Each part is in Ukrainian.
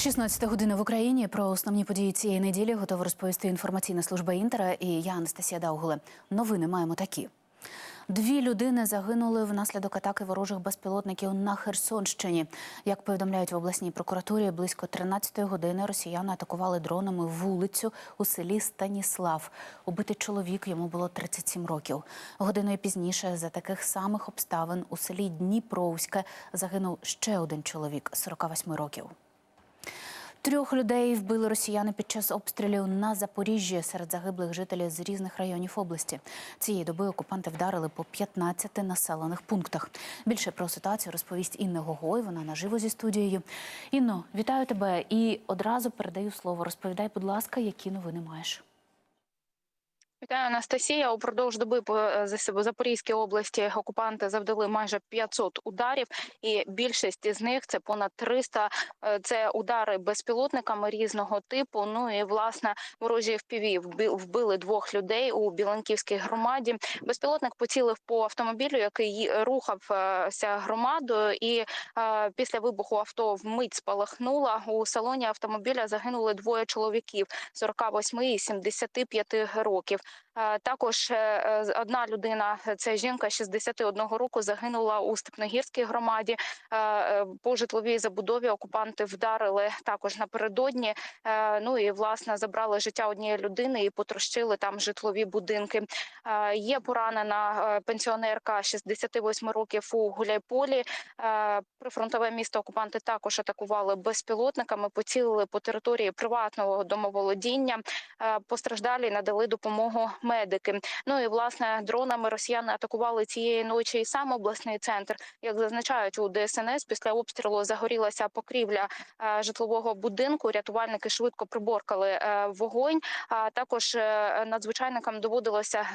16 година в Україні про основні події цієї неділі готова розповісти інформаційна служба Інтера і я Анастасія Даугуле. Новини маємо такі. Дві людини загинули внаслідок атаки ворожих безпілотників на Херсонщині. Як повідомляють в обласній прокуратурі, близько 13-ї години росіяни атакували дронами вулицю у селі Станіслав. Убитий чоловік йому було 37 років. Годиною пізніше, за таких самих обставин, у селі Дніпровське загинув ще один чоловік 48 років. Трьох людей вбили росіяни під час обстрілів на Запоріжжі серед загиблих жителів з різних районів області. Цієї доби окупанти вдарили по 15 населених пунктах. Більше про ситуацію розповість Інна Гогой. Вона наживо зі студією. Інно, вітаю тебе і одразу передаю слово. Розповідай, будь ласка, які новини маєш. Вітаю, Анастасія. Упродовж доби по е, Запорізькій області окупанти завдали майже 500 ударів, і більшість із них це понад 300 е, Це удари безпілотниками різного типу. Ну і власне ворожі впіві вбили двох людей у Біланківській громаді. Безпілотник поцілив по автомобілю, який рухався громадою, і е, після вибуху авто вмить спалахнула. У салоні автомобіля загинули двоє чоловіків 48 і 75 років. Е, Також е, е, одна людина, це жінка 61 року, загинула у Степногірській громаді. По житловій забудові окупанти вдарили також напередодні. Ну і власне забрали життя однієї людини і потрощили там житлові будинки. Є поранена пенсіонерка 68 років у Гуляйполі. Прифронтове місто окупанти також атакували безпілотниками, поцілили по території приватного домоволодіння. Постраждалі надали допомогу медики. Ну і власне дронами росіяни атакували цієї ночі і сам обласний центр. Як зазначають у ДСНС, після обстрілу загорілася покрівля е, житлового будинку. Рятувальники швидко приборкали е, вогонь. А також е, надзвичайникам доводилося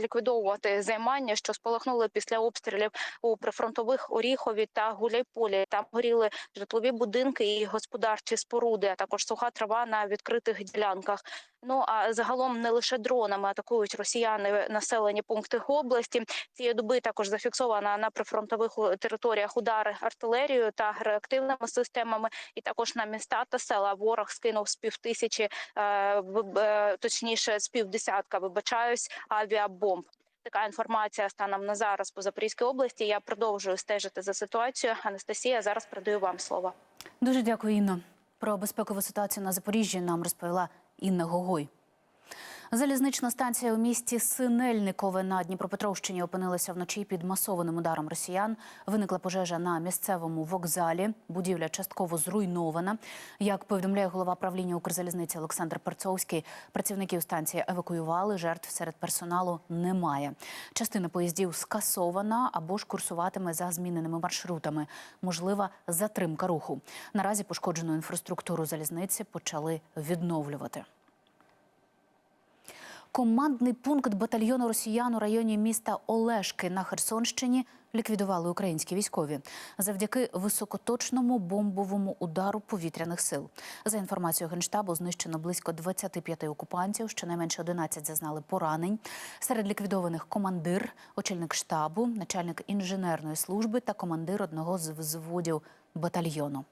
ліквідовувати займання, що спалахнули після обстрілів у прифронтових Оріхові та Гуляйполі. Там горіли житлові будинки і господарчі споруди, а також суха трава на відкритих ділянках. Ну а загалом не лише дронами атакують росіяни населені пункти області. Цієї доби також зафіксована на прифронтових територіях удари артилерією та реактивними системами, і також на міста та села ворог скинув з півтисячі, е, е, точніше з півдесятка, вибачаюсь, авіабомб. Така інформація станом на зараз по Запорізькій області. Я продовжую стежити за ситуацією. Анастасія, зараз передаю вам слово. Дуже дякую, Інно. Про безпекову ситуацію на Запоріжжі нам розповіла Інна Гогой. Залізнична станція у місті Синельникове на Дніпропетровщині опинилася вночі під масованим ударом росіян. Виникла пожежа на місцевому вокзалі. Будівля частково зруйнована. Як повідомляє голова правління Укрзалізниці Олександр Перцовський, працівників станції евакуювали. Жертв серед персоналу немає. Частина поїздів скасована або ж курсуватиме за зміненими маршрутами. Можлива затримка руху. Наразі пошкоджену інфраструктуру залізниці почали відновлювати. Командний пункт батальйону росіян у районі міста Олешки на Херсонщині ліквідували українські військові завдяки високоточному бомбовому удару повітряних сил. За інформацією генштабу, знищено близько 25 окупантів. Щонайменше 11 зазнали поранень. Серед ліквідованих командир, очільник штабу, начальник інженерної служби та командир одного з взводів батальйону.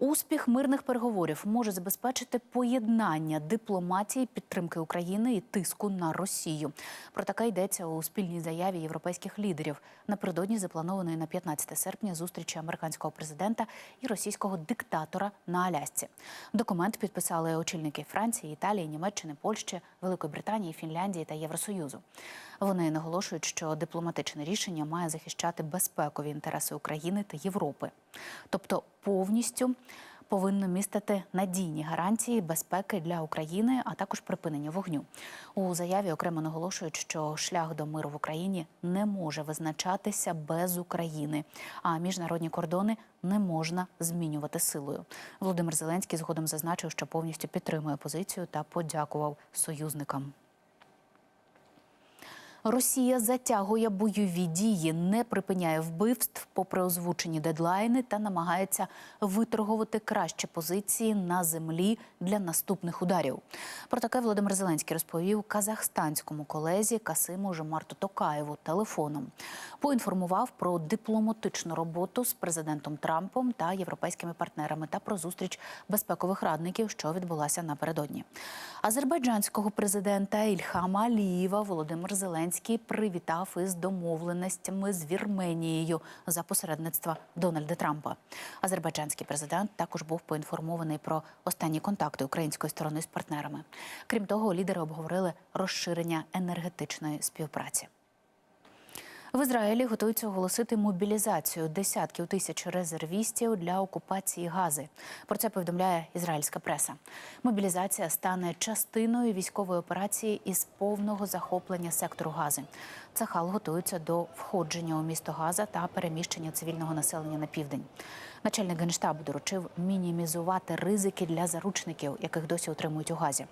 Успіх мирних переговорів може забезпечити поєднання дипломатії, підтримки України і тиску на Росію. Про таке йдеться у спільній заяві європейських лідерів напередодні запланованої на 15 серпня зустрічі американського президента і російського диктатора на Алясці. Документ підписали очільники Франції, Італії, Німеччини, Польщі, Великої Британії, Фінляндії та Євросоюзу. Вони наголошують, що дипломатичне рішення має захищати безпекові інтереси України та Європи, тобто повністю повинно містити надійні гарантії безпеки для України, а також припинення вогню. У заяві окремо наголошують, що шлях до миру в Україні не може визначатися без України, а міжнародні кордони не можна змінювати силою. Володимир Зеленський згодом зазначив, що повністю підтримує позицію та подякував союзникам. Росія затягує бойові дії, не припиняє вбивств попри озвучені дедлайни та намагається виторгувати кращі позиції на землі для наступних ударів. Про таке Володимир Зеленський розповів казахстанському колезі Касиму Жомарту Токаєву телефоном. Поінформував про дипломатичну роботу з президентом Трампом та європейськими партнерами та про зустріч безпекових радників, що відбулася напередодні. Азербайджанського президента Ільхама Алієва Володимир Зеленський привітав із домовленостями з Вірменією за посередництва Дональда Трампа. Азербайджанський президент також був поінформований про останні контакти української сторони з партнерами. Крім того, лідери обговорили розширення енергетичної співпраці. В Ізраїлі готуються оголосити мобілізацію десятків тисяч резервістів для окупації Гази. Про це повідомляє ізраїльська преса. Мобілізація стане частиною військової операції із повного захоплення сектору Гази. Цахал готується до входження у місто Газа та переміщення цивільного населення на південь. Начальник генштабу доручив мінімізувати ризики для заручників, яких досі утримують у Газі.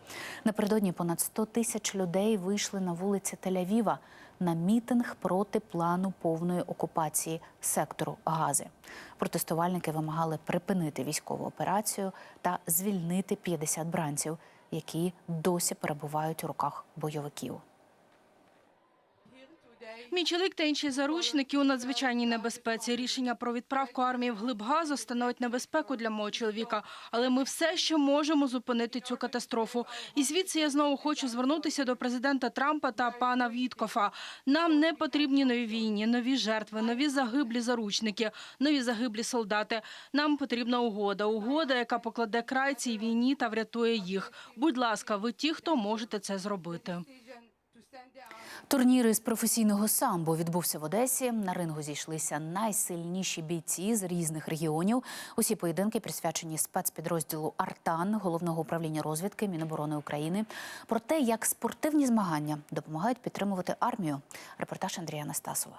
Напередодні понад 100 тисяч людей вийшли на вулиці Тель-Авіва на мітинг проти плану повної окупації сектору Гази. Протестувальники вимагали припинити військову операцію та звільнити 50 бранців, які досі перебувають у руках бойовиків. Мій чоловік та інші заручники у надзвичайній небезпеці. Рішення про відправку армії в глиб газу становить небезпеку для мого чоловіка. Але ми все ще можемо зупинити цю катастрофу. І звідси я знову хочу звернутися до президента Трампа та пана Віткофа. Нам не потрібні нові війні, нові жертви, нові загиблі заручники, нові загиблі солдати. Нам потрібна угода. Угода, яка покладе край цій війні та врятує їх. Будь ласка, ви ті, хто можете це зробити. Турнір із професійного самбо відбувся в Одесі. На рингу зійшлися найсильніші бійці з різних регіонів. Усі поєдинки присвячені спецпідрозділу Артан головного управління розвідки Міноборони України. Про те, як спортивні змагання допомагають підтримувати армію. Репортаж Андрія Анастасова.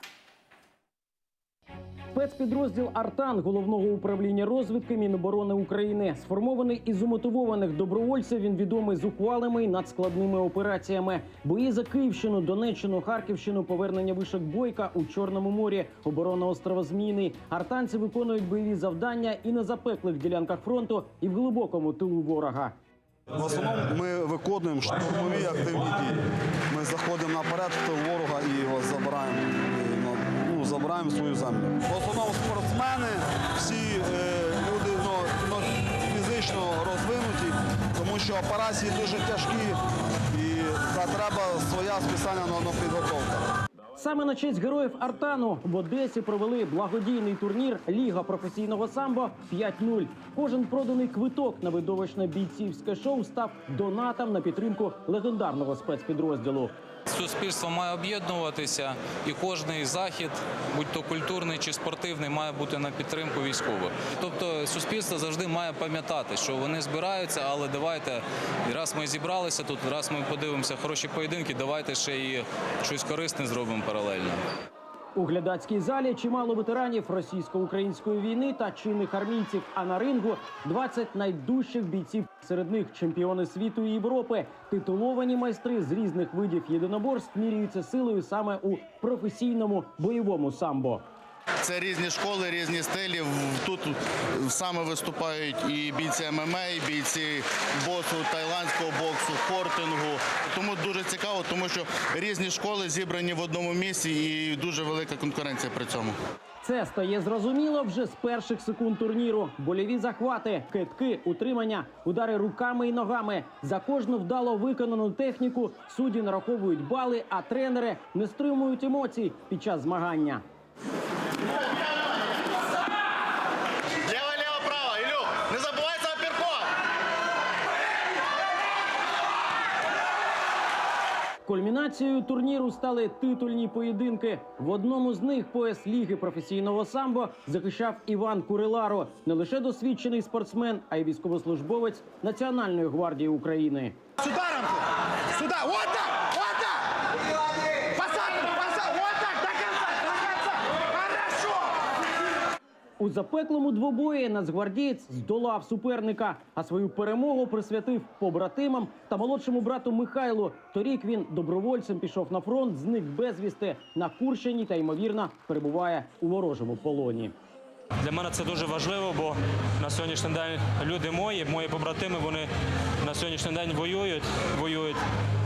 Спецпідрозділ Артан головного управління розвідки Міноборони України сформований із умотивованих добровольців. Він відомий зухвалими і надскладними операціями. Бої за Київщину, Донеччину, Харківщину, повернення вишок бойка у Чорному морі, оборона острова Зміни. Артанці виконують бойові завдання і на запеклих ділянках фронту, і в глибокому тилу ворога. В основному ми виконуємо штурмові активні дії. Ми заходимо наперед в тил ворога і його забираємо, забираємо свою землю. В основному спортсмени, всі е, люди ну, ну, фізично розвинуті, тому що операції дуже тяжкі і треба своя спеціальна підготовка. Саме на честь героїв Артану в Одесі провели благодійний турнір Ліга професійного самбо 5-0. Кожен проданий квиток на видовищне бійцівське шоу став донатом на підтримку легендарного спецпідрозділу. Суспільство має об'єднуватися, і кожний захід, будь то культурний чи спортивний, має бути на підтримку військових. Тобто суспільство завжди має пам'ятати, що вони збираються, але давайте, раз ми зібралися тут, раз ми подивимося хороші поєдинки, давайте ще і щось корисне зробимо паралельно. У глядацькій залі чимало ветеранів російсько-української війни та чинних армійців. А на рингу 20 найдужчих бійців. Серед них чемпіони світу і Європи. Титуловані майстри з різних видів єдиноборств міряються силою саме у професійному бойовому самбо. Це різні школи, різні стилі. Тут саме виступають і бійці ММА, і бійці боксу, тайландського боксу, фортингу. Тому дуже цікаво, тому що різні школи зібрані в одному місці і дуже велика конкуренція при цьому. Це стає зрозуміло вже з перших секунд турніру. Больові захвати, китки, утримання, удари руками і ногами. За кожну вдало виконану техніку судді нараховують бали, а тренери не стримують емоцій під час змагання. Кульмінацією турніру стали титульні поєдинки. В одному з них пояс ліги професійного самбо захищав Іван Куриларо, не лише досвідчений спортсмен, а й військовослужбовець Національної гвардії України. Сюда, У запеклому двобої нацгвардієць здолав суперника, а свою перемогу присвятив побратимам та молодшому брату Михайлу. Торік він добровольцем пішов на фронт, зник безвісти на Курщині та ймовірно перебуває у ворожому полоні. Для мене це дуже важливо, бо на сьогоднішній день люди мої, мої побратими, вони на сьогоднішній день воюють, воюють.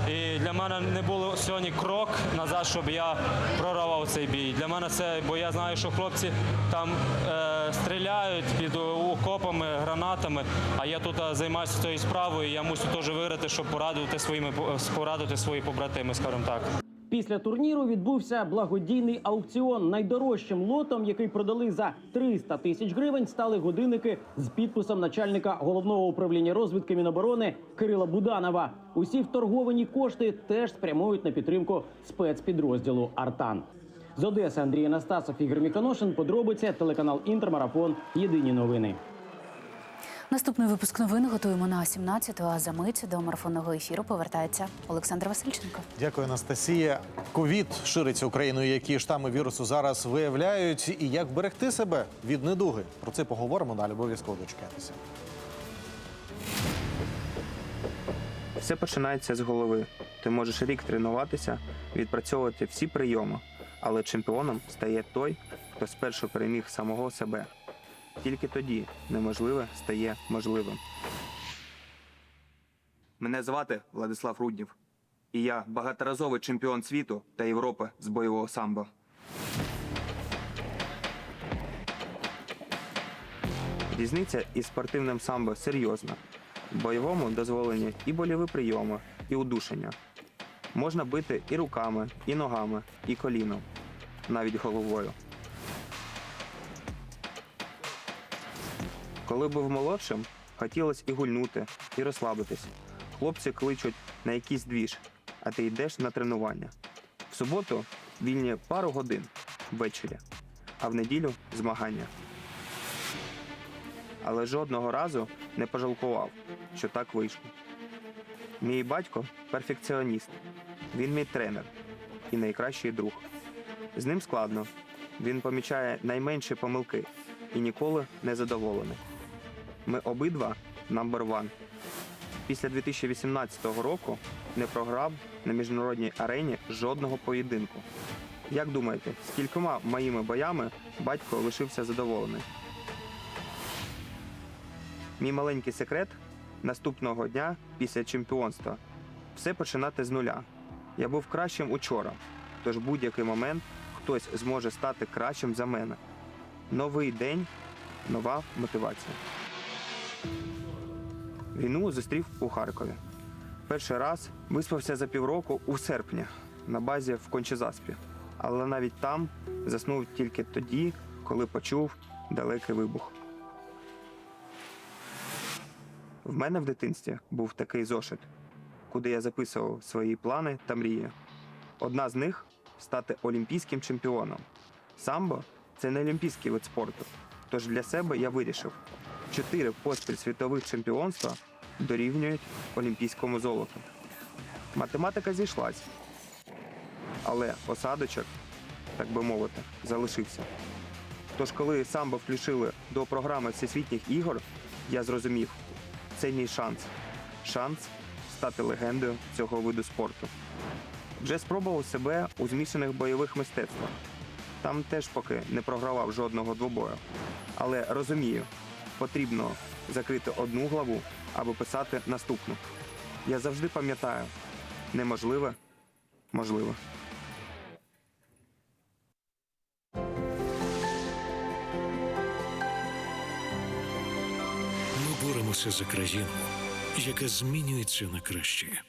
І для мене не було сьогодні крок назад, щоб я прорвав цей бій. Для мене це, бо я знаю, що хлопці там е, стріляють під окопами, гранатами. А я тут е, займаюся цією справою. і Я мусю теж виграти, щоб порадувати своїми порадувати свої побратими, скажімо так. Після турніру відбувся благодійний аукціон. Найдорожчим лотом, який продали за 300 тисяч гривень, стали годинники з підписом начальника головного управління розвідки Міноборони Кирила Буданова. Усі вторговані кошти теж спрямують на підтримку спецпідрозділу Артан. З Одеси Андрій Анастасов, Ігор Міканошин. Подробиці телеканал Інтермарафон. Єдині новини. Наступний випуск новин готуємо на 17-ту, а за мить до марафонного ефіру повертається Олександр Васильченко. Дякую, Анастасія. Ковід шириться Україною. Які штами вірусу зараз виявляють, і як берегти себе від недуги? Про це поговоримо далі. Обов'язково дочекайтеся. Все починається з голови. Ти можеш рік тренуватися, відпрацьовувати всі прийоми, але чемпіоном стає той, хто спершу переміг самого себе. Тільки тоді неможливе стає можливим. Мене звати Владислав Руднів, і я багаторазовий чемпіон світу та Європи з бойового самбо. Різниця із спортивним самбо серйозна. В бойовому дозволені і больові прийоми, і удушення. Можна бити і руками, і ногами, і коліном, навіть головою. Коли був молодшим, хотілося і гульнути, і розслабитись. Хлопці кличуть на якийсь двіж, а ти йдеш на тренування. В суботу вільні пару годин ввечері, а в неділю змагання. Але жодного разу не пожалкував, що так вийшло. Мій батько перфекціоніст. Він мій тренер і найкращий друг. З ним складно. Він помічає найменші помилки і ніколи не задоволений. Ми обидва number one. Після 2018 року не програв на міжнародній арені жодного поєдинку. Як думаєте, з кількома моїми боями батько лишився задоволений? Мій маленький секрет наступного дня після чемпіонства все починати з нуля. Я був кращим учора, тож будь-який момент хтось зможе стати кращим за мене. Новий день, нова мотивація. Війну зустрів у Харкові. Перший раз виспався за півроку у серпні на базі в Кончезаспі. Але навіть там заснув тільки тоді, коли почув далекий вибух. В мене в дитинстві був такий зошит, куди я записував свої плани та мрії. Одна з них стати олімпійським чемпіоном. Самбо це не олімпійський вид спорту. Тож для себе я вирішив: чотири поспіль світових чемпіонства дорівнюють олімпійському золоту. Математика зійшлась, але осадочок, так би мовити, залишився. Тож, коли самбо включили до програми всесвітніх ігор, я зрозумів, це мій шанс. Шанс стати легендою цього виду спорту. Вже спробував себе у змішаних бойових мистецтвах. Там теж поки не програвав жодного двобою. Але розумію, потрібно закрити одну главу, аби писати наступну. Я завжди пам'ятаю, неможливе можливе. Ми боремося за країну, яка змінюється на краще.